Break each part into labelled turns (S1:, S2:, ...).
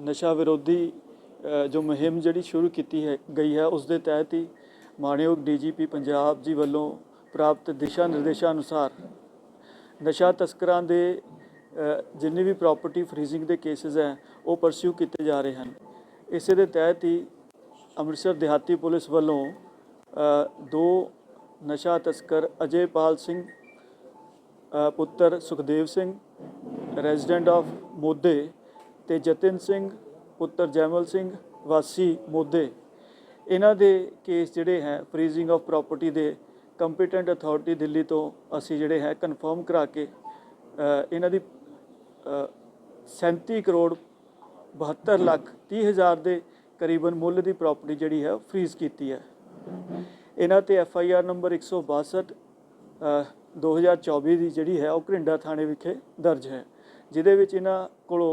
S1: ਨਸ਼ਾ ਵਿਰੋਧੀ ਜੋ ਮੁਹਿੰਮ ਜਿਹੜੀ ਸ਼ੁਰੂ ਕੀਤੀ ਹੈ ਗਈ ਹੈ ਉਸ ਦੇ ਤਹਿਤ ਹੀ ਮਾਣਯੋਗ ਡੀਜੀਪੀ ਪੰਜਾਬ ਜੀ ਵੱਲੋਂ ਪ੍ਰਾਪਤ ਦਿਸ਼ਾ ਨਿਰਦੇਸ਼ਾਂ ਅਨੁਸਾਰ ਨਸ਼ਾ ਤਸਕਰਾਂ ਦੇ ਅ, ਜਿੰਨੀ ਵੀ ਪ੍ਰਾਪਰਟੀ ਫਰੀਜ਼ਿੰਗ ਦੇ ਕੇਸਿਸ ਹੈ ਉਹ ਪਰਸਿਊ ਕੀਤੇ ਜਾ ਰਹੇ ਹਨ। ਇਸੇ ਦੇ ਤਹਿਤ ਹੀ ਅੰਮ੍ਰਿਤਸਰ ਦਿਹਾਤੀ ਪੁਲਿਸ ਵੱਲੋਂ ਦੋ ਨਸ਼ਾ ਤਸਕਰ ਅਜੇਪਾਲ ਸਿੰਘ ਪੁੱਤਰ ਸੁਖਦੇਵ ਸਿੰਘ ਰੈਜ਼ੀਡੈਂਟ ਆਫ ਮੋਦੇ ਤੇ ਜਤਿਨ ਸਿੰਘ ਪੁੱਤਰ ਜੈਮਲ ਸਿੰਘ ਵਾਸੀ ਮੋਦੇ। ਇਹਨਾਂ ਦੇ ਕੇਸ ਜਿਹੜੇ ਹੈ ਫਰੀਜ਼ਿੰਗ ਆਫ ਪ੍ਰਾਪਰਟੀ ਦੇ ਕੰਪੀਟੈਂਟ ਅਥਾਰਟੀ ਦਿੱਲੀ ਤੋਂ ਅਸੀਂ ਜਿਹੜੇ ਹੈ ਕਨਫਰਮ ਕਰਾ ਕੇ ਇਹਨਾਂ ਦੀ ਅ, 37 ਕਰੋੜ 72 ਲੱਖ 30 ਹਜ਼ਾਰ ਦੇ ਕਰੀਬਨ ਮੁੱਲ ਦੀ ਪ੍ਰਾਪਰਟੀ ਜਿਹੜੀ ਹੈ ਫਰੀਜ਼ ਕੀਤੀ ਹੈ। ਇਹਨਾਂ ਤੇ ਐਫ ਆਈ ਆਰ ਨੰਬਰ 162 ਅ, 2024 ਦੀ ਜਿਹੜੀ ਹੈ ਉਹ ਘਰਿੰਡਾ ਥਾਣੇ ਵਿਖੇ ਦਰਜ ਹੈ। ਜਿਹਦੇ ਵਿੱਚ ਇਹਨਾਂ ਕੋਲੋਂ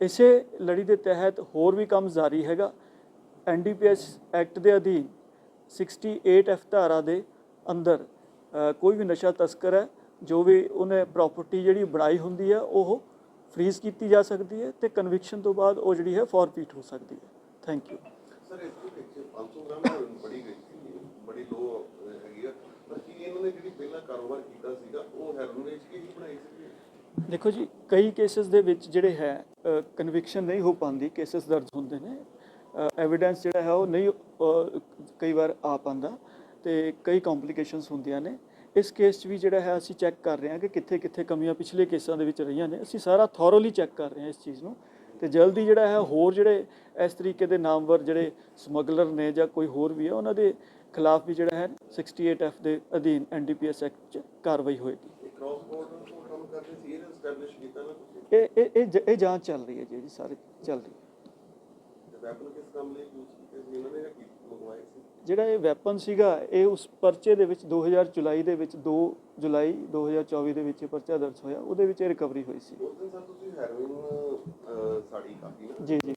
S1: ਇਸੇ ਲੜੀ ਦੇ ਤਹਿਤ ਹੋਰ ਵੀ ਕੰਮ ਜਾਰੀ ਹੈਗਾ। ਐਨਡੀਪੀਐਸ ਐਕਟ ਦੇ ਅਧੀਨ 68 ਐਫ ਧਾਰਾ ਦੇ ਅੰਦਰ ਕੋਈ ਵੀ ਨਸ਼ਾ ਤਸਕਰ ਹੈ, ਜੋ ਵੀ ਉਹਨੇ ਪ੍ਰਾਪਰਟੀ ਜਿਹੜੀ ਬਣਾਈ ਹੁੰਦੀ ਹੈ, ਉਹ ਫਰੀਜ਼ ਕੀਤੀ ਜਾ ਸਕਦੀ ਹੈ ਤੇ ਕਨਵਿਕਸ਼ਨ ਤੋਂ ਬਾਅਦ ਉਹ ਜਿਹੜੀ ਹੈ ਫੋਰਫੀਟ ਹੋ ਸਕਦੀ ਹੈ। ਥੈਂਕ ਯੂ
S2: ਸਰ ਇਸ ਦੇ ਵਿੱਚ 500 ਗ੍ਰਾਮ ਬੜੀ ਗਈ ਸੀ, ਬੜੀ ਲੋ ਹੈਗੀ ਆ। ਪਰ ਕੀ ਇਹਨਾਂ ਨੇ ਜਿਹੜੀ ਪਹਿਲਾਂ ਕਾਰੋਬਾਰ ਕੀਤਾ ਸੀਗਾ, ਉਹ ਹੈਰੋਇਨ ਵੇਚ ਕੇ ਹੀ ਬਣਾਈ ਸੀ?
S1: ਦੇਖੋ ਜੀ, ਕਈ ਕੇਸਸ ਦੇ ਵਿੱਚ ਜਿਹੜੇ ਹੈ ਕਨਵਿਕਸ਼ਨ ਨਹੀਂ ਹੋ ਪਾਉਂਦੀ ਕੇਸਸ ਦਰਜ ਹੁੰਦੇ ਨੇ। ਐਵੀਡੈਂਸ ਜਿਹੜਾ ਹੈ, ਉਹ ਨਹੀਂ ਕਈ ਵਾਰ ਆ ਪਾਉਂਦਾ ਤੇ ਕਈ ਕੰਪਲਿਕੇਸ਼ਨਸ ਹੁੰਦੀਆਂ ਨੇ। ਇਸ ਕੇਸ 'ਚ ਵੀ ਜਿਹੜਾ ਹੈ, ਅਸੀਂ ਚੈੱਕ ਕਰ ਰਹੇ ਹਾਂ ਕਿ ਕਿੱਥੇ ਕਿੱਥੇ ਕਮੀਆਂ ਪਿਛਲੇ ਕੇਸਾਂ ਦੇ ਵਿੱਚ ਰਹੀਆਂ ਨੇ। ਅਸੀਂ ਸਾਰਾ ਥੋਰੋਲੀ ਚੈੱਕ ਕਰ ਰਹੇ ਹਾਂ ਇਸ ਚੀਜ਼ ਨੂੰ। ਤੇ ਜਲਦੀ ਜਿਹੜਾ ਹੈ, ਹੋਰ ਜਿਹੜੇ ਇਸ ਤਰੀਕੇ ਦੇ ਨਾਮਵਰ ਜਿਹੜੇ ਸਮਗਲਰ ਨੇ ਜਾਂ ਕੋਈ ਹੋਰ ਵੀ ਹੈ, ਉਹਨਾਂ ਦੇ ਖਿਲਾਫ ਵੀ ਜਿਹੜਾ ਹੈ 68 ਐਫ ਦੇ ਅਧੀਨ ਐਨਡੀਪੀਐਸ ਐਕਟ 'ਚ ਕਾਰਵਾਈ ਹੋਏਗੀ
S2: ਇਹ ਕ੍ਰਾਸ ਬਾਰਡਰ ਤੋਂ ਕੰਮ ਕਰਦੇ ਸੀ ਇਹ
S1: ਇਹ ਇਹ ਇਹ ਜਾਂਚ ਚੱਲ ਰਹੀ ਹੈ ਜੀ ਇਹਦੀ ਸਾਰੀ ਚੱਲ ਰਹੀ ਹੈ। ਜਿਹੜਾ ਇਹ ਵੈਪਨ ਸੀਗਾ ਇਹ ਉਸ ਪਰਚੇ ਦੇ ਵਿੱਚ 2000 ਜੁਲਾਈ ਦੇ ਵਿੱਚ 2 ਜੁਲਾਈ 2024 ਦੇ ਵਿੱਚ ਇਹ ਪਰਚਾ ਦਰਜ ਹੋਇਆ। ਉਹਦੇ ਵਿੱਚ ਇਹ ਰਿਕਵਰੀ ਹੋਈ ਸੀ। ਜੀ ਜੀ।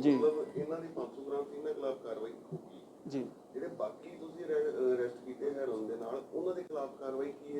S1: ਜੀ।
S2: ਮਤਲਬ ਇਹਨਾਂ ਦੀ 500 ਗ੍ਰਾਮ ਸੀ ਇਹਨਾਂ ਖਿਲਾਫ ਕਾਰਵਾਈ ਹੋਊਗੀ?
S1: ਜੀ।
S2: ਜਿਹੜੇ ਬਾਕੀ ਤੁਸੀਂ ਅਰੈਸਟ ਕੀਤੇ ਹੈਰੋਇਨ ਦੇ ਨਾਲ ਉਹਨਾਂ ਦੇ ਖਿਲਾਫ ਕਾਰਵਾਈ ਕੀ ਹੈ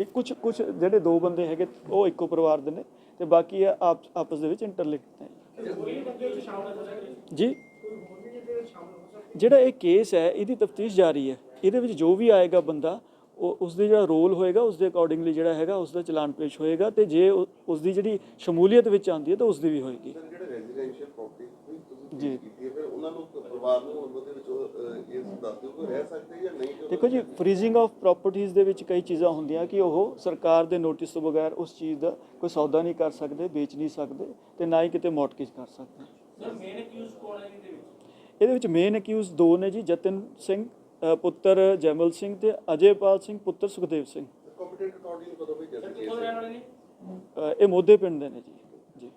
S1: ਇਹ ਕੁਝ ਕੁਝ ਜਿਹੜੇ ਦੋ ਬੰਦੇ ਹੈਗੇ ਉਹ ਇੱਕੋ ਪਰਿਵਾਰ ਦੇ ਨੇ ਤੇ ਬਾਕੀ ਆਪ ਆਪਸ ਦੇ ਵਿੱਚ ਇੰਟਰਲਿੰਕਡ ਨੇ। ਜੀ। ਜਿਹੜਾ ਇਹ ਕੇਸ ਹੈ ਇਹਦੀ ਤਫਤੀਸ਼ ਜਾਰੀ ਹੈ। ਇਹਦੇ ਵਿੱਚ ਜੋ ਵੀ ਆਏਗਾ ਬੰਦਾ ਉਹ ਉਸ ਦੇ ਜਿਹੜਾ ਰੋਲ ਹੋਏਗਾ ਉਸ ਦੇ ਅਕੋਰਡਿੰਗਲੀ ਜਿਹੜਾ ਹੈਗਾ ਉਸ ਦਾ ਚਲਾਨ ਪੇਸ਼ ਹੋਏਗਾ ਤੇ ਜੇ ਉਸ ਦੀ ਜਿਹੜੀ ਸ਼ਮੂਲੀਅਤ ਵਿੱਚ ਆਉਂਦੀ ਹੈ ਤਾਂ ਉਸ ਦੀ ਵੀ ਹੋਏਗੀ।
S2: ਜਿਹੜੇ ਰੈਜ਼ੀਡੈਂਸ਼ੀਅਲ ਪ੍ਰਾਪਰਟੀ ਤੁਸੀਂ
S1: ਜੀ।
S2: ਜੀ ਕੀਤੀ ਹੈ ਫਿਰ ਉਹਨਾਂ ਨੂੰ ਪਰਿਵਾਰ ਨੂੰ ਉਹਨਾਂ ਦੇ ਇਸ ਦੱਸ ਦਿਓ ਕਿ ਰਹਿ ਸਕਦੇ ਜਾਂ ਨਹੀਂ ਕਿਉਂਕਿ
S1: ਦੇਖੋ ਜੀ ਫਰੀਜ਼ਿੰਗ ਆਫ ਪ੍ਰਾਪਰਟੀਆਂ ਦੇ ਵਿੱਚ ਕਈ ਚੀਜ਼ਾਂ ਹੁੰਦੀਆਂ ਕਿ ਉਹ ਸਰਕਾਰ ਦੇ ਨੋਟਿਸ ਤੋਂ ਬਗੈਰ ਉਸ ਚੀਜ਼ ਦਾ ਕੋਈ ਸੌਦਾ ਨਹੀਂ ਕਰ ਸਕਦੇ ਵੇਚ ਨਹੀਂ ਸਕਦੇ ਤੇ ਨਾ ਹੀ ਕਿਤੇ ਮੌਟਗੇਜ ਕਰ ਸਕਦੇ।
S3: ਸਰ ਮੇਨ ਅਕਿਊਜ਼ ਕੌਣ ਹੈ ਇਹਦੇ ਵਿੱਚ?
S1: ਇਹਦੇ ਵਿੱਚ ਮੇਨ ਅਕਿਊਜ਼ ਦੋ ਨੇ ਜੀ ਜਤਨ ਸਿੰਘ ਪੁੱਤਰ ਜੈਮਲ ਸਿੰਘ ਤੇ ਅਜੇਪਾਲ ਸਿੰਘ ਪੁੱਤਰ ਸੁਖਦੇਵ ਸਿੰਘ।
S2: ਕੰਪੀਟੈਂਟ ਕਦੋਂ
S1: ਇਹ ਮੋਦੇ ਪਿੰਡ ਦੇ ਨੇ ਜੀ।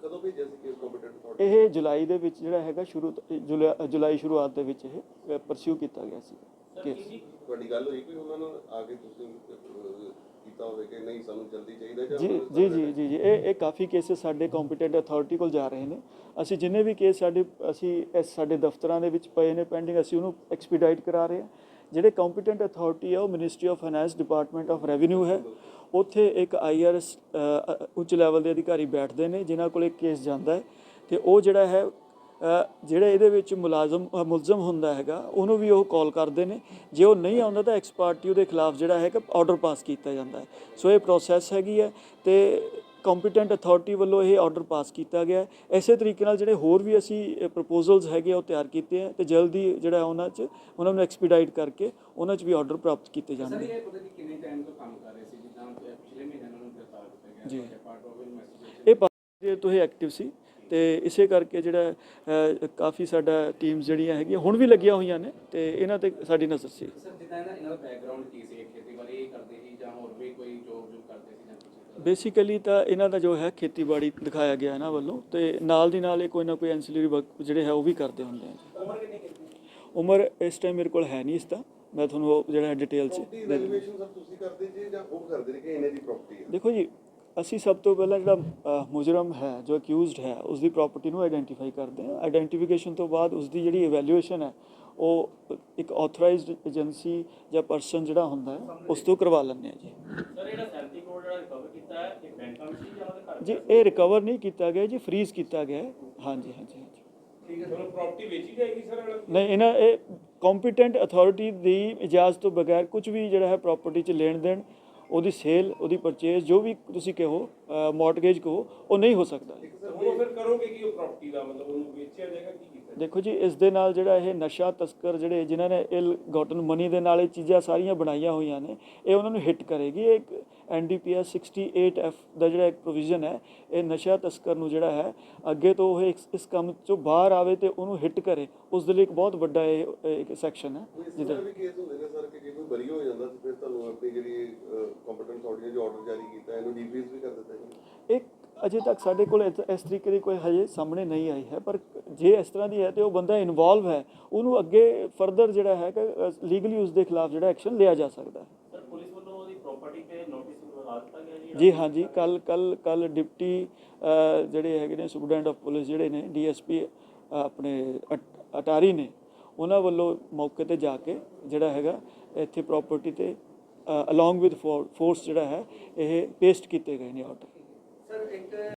S2: ਕਦੋਂ ਭੇਜਿਆ ਸੀ ਕੇਸ ਕੰਪੀਟੈਂਟ ਅਥਾਰਟੀ
S1: ਇਹ ਜੁਲਾਈ ਦੇ ਵਿੱਚ ਜਿਹੜਾ ਹੈਗਾ ਸ਼ੁਰੂ ਤੋਂ- ਜੁਲਾ- ਜੁਲਾਈ ਸ਼ੁਰੂਆਤ ਦੇ ਵਿੱਚ ਇਹ ਪਰਸਿਊ ਕੀਤਾ ਗਿਆ ਸੀ। ਕੇਸ
S2: ਤੁਹਾਡੀ ਗੱਲ ਹੋਈ ਕੋਈ ਉਹਨਾਂ ਨਾਲ ਆ ਕੇ ਤੁਸੀਂ ਅਹ, ਕੀਤਾ ਹੋਵੇ ਕਿ ਨਹੀਂ ਸਾਨੂੰ ਜਲਦੀ ਚਾਹੀਦਾ ਜਾਂ
S1: ਜੀ ਜੀ ਜੀ ਜੀ ਜੀ। ਇਹ ਇਹ ਕਾਫੀ ਕੇਸਿਸ ਸਾਡੇ ਕੰਪੀਟੈਂਟ ਅਥਾਰਟੀ ਕੋਲ ਜਾ ਰਹੇ ਨੇ। ਅਸੀਂ ਜਿੰਨੇ ਵੀ ਕੇਸ ਸਾਡੇ ਅਸੀਂ ਇਸ ਸਾਡੇ ਦਫ਼ਤਰਾਂ ਦੇ ਵਿੱਚ ਪਏ ਨੇ ਪੈਂਡਿੰਗ ਅਸੀਂ ਉਹਨੂੰ ਐਕਸਪੀਡਾਈਟ ਕਰਾ ਰਹੇ ਹਾਂ। ਜਿਹੜੇ ਕੰਪੀਟੈਂਟ ਅਥਾਰਟੀ ਹੈ ਉਹ ministry of finance department of revenue ਹੈ। ਉੱਥੇ ਇੱਕ ਆਈਆਰਐਸ ਉੱਚ ਲੈਵਲ ਦੇ ਅਧਿਕਾਰੀ ਬੈਠਦੇ ਨੇ, ਜਿਨ੍ਹਾਂ ਕੋਲ ਇੱਕ ਕੇਸ ਜਾਂਦਾ ਹੈ। ਤੇ ਉਹ ਜਿਹੜਾ ਹੈ ਜਿਹੜਾ ਇਹਦੇ ਵਿੱਚ ਮੁਲਾਜ਼ਮ ਮੁਲਜ਼ਮ ਹੁੰਦਾ ਹੈਗਾ, ਉਹਨੂੰ ਵੀ ਉਹ ਕਾਲ ਕਰਦੇ ਨੇ। ਜੇ ਉਹ ਨਹੀਂ ਆਉਂਦਾ ਤਾਂ ਐਕਸਪਾਰਟੀ ਉਹਦੇ ਖਿਲਾਫ ਜਿਹੜਾ ਹੈਗਾ ਆਰਡਰ ਪਾਸ ਕੀਤਾ ਜਾਂਦਾ ਹੈ। ਸੋ ਇਹ ਪ੍ਰੋਸੈਸ ਹੈਗੀ ਹੈ ਤੇ ਕੰਪੀਟੈਂਟ ਅਥਾਰਟੀ ਵੱਲੋਂ ਇਹ ਆਰਡਰ ਪਾਸ ਕੀਤਾ ਗਿਆ ਹੈ। ਇਸੇ ਤਰੀਕੇ ਨਾਲ ਜਿਹੜੇ ਹੋਰ ਵੀ ਅਸੀਂ ਪ੍ਰਪੋਜ਼ਲਸ ਹੈਗੇ ਉਹ ਤਿਆਰ ਕੀਤੇ ਆ ਤੇ ਜਲਦੀ ਜਿਹੜਾ ਉਹਨਾਂ 'ਚ ਉਹਨਾਂ ਨੂੰ ਐਕਸਪੀਡਾਈਟ ਕਰਕੇ ਉਹਨਾਂ 'ਚ ਵੀ ਆਰਡਰ ਪ੍ਰਾਪਤ ਕੀਤੇ
S4: ਸਰ
S1: ਜਾਣਗੇ
S4: ਇਹ ਪਤਾ ਨਹੀਂ ਕਿੰਨੇ ਟਾਈਮ ਤੋਂ ਕੰਮ ਕਰ ਰਹੇ ਸੀ ਜਿੱਦਾਂ ਕਿ ਪਿਛਲੇ ਮਹੀਨੇ ਇਹਨਾਂ ਨੂੰ ਗ੍ਰਿਫਤਾਰ ਕੀਤਾ ਗਿਆ
S1: ਜੀ।
S4: ਪਾਰਟ ਆਫ ਇਨਵੈਸਟੀਗੇਸ਼ਨ
S1: ਇਹ ਤੋਂ ਹੀ ਐਕਟਿਵ ਸੀ ਤੇ ਇਸੇ ਕਰਕੇ ਜਿਹੜਾ ਕਾਫੀ ਸਾਡਾ ਟੀਮਸ ਜਿਹੜੀਆਂ ਹੈਗੀਆਂ ਹੁਣ ਵੀ ਲੱਗੀਆਂ ਹੋਈਆਂ ਨੇ ਤੇ ਇਹਨਾਂ ਤੇ ਸਾਡੀ ਨਜ਼ਰ ਸੀ।
S4: ਸਰ ਜਿੱਦਾਂ ਇਹਨਾਂ ਦਾ ਬੈਕਗ੍ਰਾਉਂਡ ਕੀ ਸੀ ਖੇਤੀਬਾੜੀ ਕਰਦੇ ਸੀ ਜਾਂ ਹੋਰ ਵੀ ਕੋਈ ਜੋਬ ਜੋਬ ਕਰਦੇ ਸੀ?
S1: ਬੇਸਿਕਲੀ ਤਾਂ ਇਹਨਾਂ ਦਾ ਜੋ ਹੈ ਖੇਤੀਬਾੜੀ ਦਿਖਾਇਆ ਗਿਆ ਇਹਨਾਂ ਵੱਲੋਂ ਤੇ ਨਾਲ ਦੀ ਨਾਲ ਇਹ ਕੋਈ ਨਾ ਕੋਈ ਐਂਸਿਲਰੀ ਵਰਕ ਜਿਹੜੇ ਹੈ ਉਹ ਵੀ ਕਰਦੇ ਹੁੰਦੇ ਆ
S3: ਉਮਰ ਕਿੰਨੀ ਕਿੰਨੀ
S1: ਉਮਰ ਇਸ ਟਾਈਮ ਮੇਰੇ ਕੋਲ ਹੈ ਨਹੀਂ ਇਸ ਦਾ ਮੈਂ ਤੁਹਾਨੂੰ ਉਹ ਜਿਹੜਾ ਡਿਟੇਲ ਚ
S2: ਪ੍ਰਾਪਰਟੀ
S1: ਦੇ ਦਿੰਦਾ।
S2: ਵੈਲੂਏਸ਼ਨ ਸਰ ਤੁਸੀਂ ਕਰਦੇ ਜੀ ਜਾਂ ਉਹ ਕਰਦੇ ਨੇ ਕਿ ਇਹਨੇ ਦੀ ਪ੍ਰਾਪਰਟੀ ਹੈ
S1: ਦੇਖੋ ਜੀ ਅਸੀਂ ਸਭ ਤੋਂ ਪਹਿਲਾਂ ਜਿਹੜਾ ਮੁਜਰਮ ਹੈ ਜੋ ਅਕਿਊਜ਼ਡ ਹੈ ਉਸ ਦੀ ਪ੍ਰਾਪਰਟੀ ਨੂੰ ਆਇਡੈਂਟੀਫਾਈ ਕਰਦੇ ਹਾਂ। ਆਇਡੈਂਟੀਫਿਕੇਸ਼ਨ ਤੋਂ ਬਾਅਦ ਉਸ ਦੀ ਜਿਹੜੀ ਇਵੈਲੂਏਸ਼ਨ ਹੈ ਉਹ ਇੱਕ ਆਥੋਰਾਈਜ਼ਡ ਏਜੰਸੀ ਜਾਂ ਪਰਸਨ ਜਿਹੜਾ ਹੁੰਦਾ ਹੈ ਉਸ ਤੋਂ ਕਰਵਾ ਲੈਂਦੇ ਆ ਜੀ।
S3: ਸਰ ਜਿਹੜਾ 37 ਕਰੋੜ ਜਿਹੜਾ ਰਿਕਵਰ ਜਾਂ
S1: ਇਹ ਰਿਕਵਰ ਨਹੀਂ ਕੀਤਾ ਗਿਆ ਜੀ ਫ੍ਰੀਜ਼ ਕੀਤਾ ਗਿਆ ਹਾਂਜੀ ਹਾਂਜੀ ਹਾਂਜੀ।
S3: ਠੀਕ ਹੈ ਤੁਹਾਨੂੰ ਪ੍ਰਾਪਰਟੀ ਵੇਚੀ ਜਾਏਗੀ ਸਰ
S1: ਨਹੀਂ ਇਹਨਾਂ ਇਹ ਕੰਪੀਟੈਂਟ ਅਥਾਰਟੀ ਦੀ ਇਜਾਜ਼ਤ ਤੋਂ ਬਗੈਰ ਕੁਝ ਵੀ ਜਿਹੜਾ ਹੈ ਪ੍ਰਾਪਰਟੀ 'ਚ ਲੈਣ ਦੇਣ ਉਹਦੀ ਸੇਲ ਉਹਦੀ ਪਰਚੇਜ਼ ਜੋ ਵੀ ਤੁਸੀਂ ਕਹੋ ਮਾਰਟਗੇਜ ਕਹੋ ਉਹ ਨਹੀਂ ਹੋ ਸਕਦਾ।
S3: ਉਹ ਫਿਰ ਕਰੋਗੇ ਕੀ ਉਹ ਪ੍ਰਾਪਰਟੀ ਦਾ ਮਤਲਬ ਉਹਨੂੰ ਵੇਚਿਆ ਜਾਏਗਾ ਕੀ ਕੀਤਾ
S1: ਦੇਖੋ ਜੀ ਇਸ ਦੇ ਨਾਲ ਜਿਹੜਾ ਇਹ ਨਸ਼ਾ ਤਸਕਰ ਜਿਹੜੇ ਜਿਨ੍ਹਾਂ ਨੇ ਇਲ ਗੋਟਨ ਮਨੀ ਦੇ ਨਾਲ ਇਹ ਚੀਜ਼ਾਂ ਸਾਰੀਆਂ ਬਣਾਈਆਂ ਹੋਈਆਂ ਨੇ ਇਹ ਉਹਨਾਂ ਨੂੰ ਹਿੱਟ ਕਰੇਗੀ। ਇਹ ਐਨਡੀਪੀਐਸ 68 ਐਫ ਦਾ ਜਿਹੜਾ ਇੱਕ ਪ੍ਰੋਵੀਜ਼ਨ ਹੈ ਇਹ ਨਸ਼ਾ ਤਸਕਰ ਨੂੰ ਜਿਹੜਾ ਹੈ ਅੱਗੇ ਤੋਂ ਉਹ ਇਸ ਕੰਮ ਚੋਂ ਬਾਹਰ ਆਵੇ ਤੇ ਉਹਨੂੰ ਹਿੱਟ ਕਰੇ ਉਸ ਦੇ ਲਈ ਇੱਕ ਬਹੁਤ ਵੱਡਾ ਇਹ ਇੱਕ ਸੈਕਸ਼ਨ ਹੈ। ਜਿਹਦਾ
S2: ਤਰ੍ਹਾਂ ਵੀ ਕੇਸ ਹੁੰਦੇ ਨੇ ਸਰ ਕਿ ਜੇ ਕੋਈ ਬਰੀ ਹੋ ਜਾਂਦਾ ਤੇ ਫਿਰ ਤੁਹਾਨੂੰ ਆਪਣੀ ਜਿਹੜੀ ਕੰਪੀਟੈਂਟ ਅਥਾਰਟੀ ਨੇ ਜੋ ਆਰਡਰ ਜਾਰੀ ਕੀਤਾ ਇਹਨੂੰ ਡੀਫੀਜ਼ ਵੀ ਕਰ ਦਿੱਤਾ ਜੀ।
S1: ਇੱਕ ਅਜੇ ਤੱਕ ਸਾਡੇ ਕੋਲ ਇਸ ਇਸ ਤਰੀਕੇ ਦੀ ਕੋਈ ਹਜੇ ਸਾਹਮਣੇ ਨਹੀਂ ਆਈ ਹੈ ਪਰ ਜੇ ਇਸ ਤਰ੍ਹਾਂ ਦੀ ਹੈ ਤੇ ਉਹ ਬੰਦਾ ਇਨਵੋਲਵ ਹੈ ਉਹਨੂੰ ਅੱਗੇ ਫਰਦਰ ਜਿਹੜਾ ਹੈ ਕਿ ਲੀਗਲੀ ਉਸ ਦੇ ਖਿਲਾਫ ਜਿਹੜਾ ਐਕਸ਼ਨ ਲਿਆ ਜਾ ਸਕਦਾ ਹੈ
S3: ਸਰ ਪੁਲਿਸ ਵੱਲੋਂ ਉਹਦੀ ਪ੍ਰਾਪਰਟੀ ਤੇ ਨੋਟਿਸ ਲਗਾ ਦਿੱਤਾ ਗਿਆ ਜੀ।
S1: ਜੀ ਹਾਂਜੀ ਕੱਲ ਕੱਲ ਕੱਲ ਡਿਪਟੀ ਜਿਹੜੇ ਹੈਗੇ ਨੇ ਸੁਪਰਡੈਂਟ ਆਫ ਪੁਲਿਸ ਜਿਹੜੇ ਨੇ ਡੀਐਸਪੀ ਆਪਣੇ ਅਟ- ਅਟਾਰੀ ਨੇ ਉਹਨਾਂ ਵੱਲੋਂ ਮੌਕੇ ਤੇ ਜਾ ਕੇ ਜਿਹੜਾ ਹੈਗਾ ਇੱਥੇ ਪ੍ਰਾਪਰਟੀ ਤੇ ਅਲੋਂਗ ਵਿਦ ਫੋਰਸ ਜਿਹੜਾ ਹੈ ਇਹ ਪੇਸਟ ਕੀਤੇ ਗਏ ਨੇ ਆਰਡਰ
S4: ਸਰ ਇੱਕ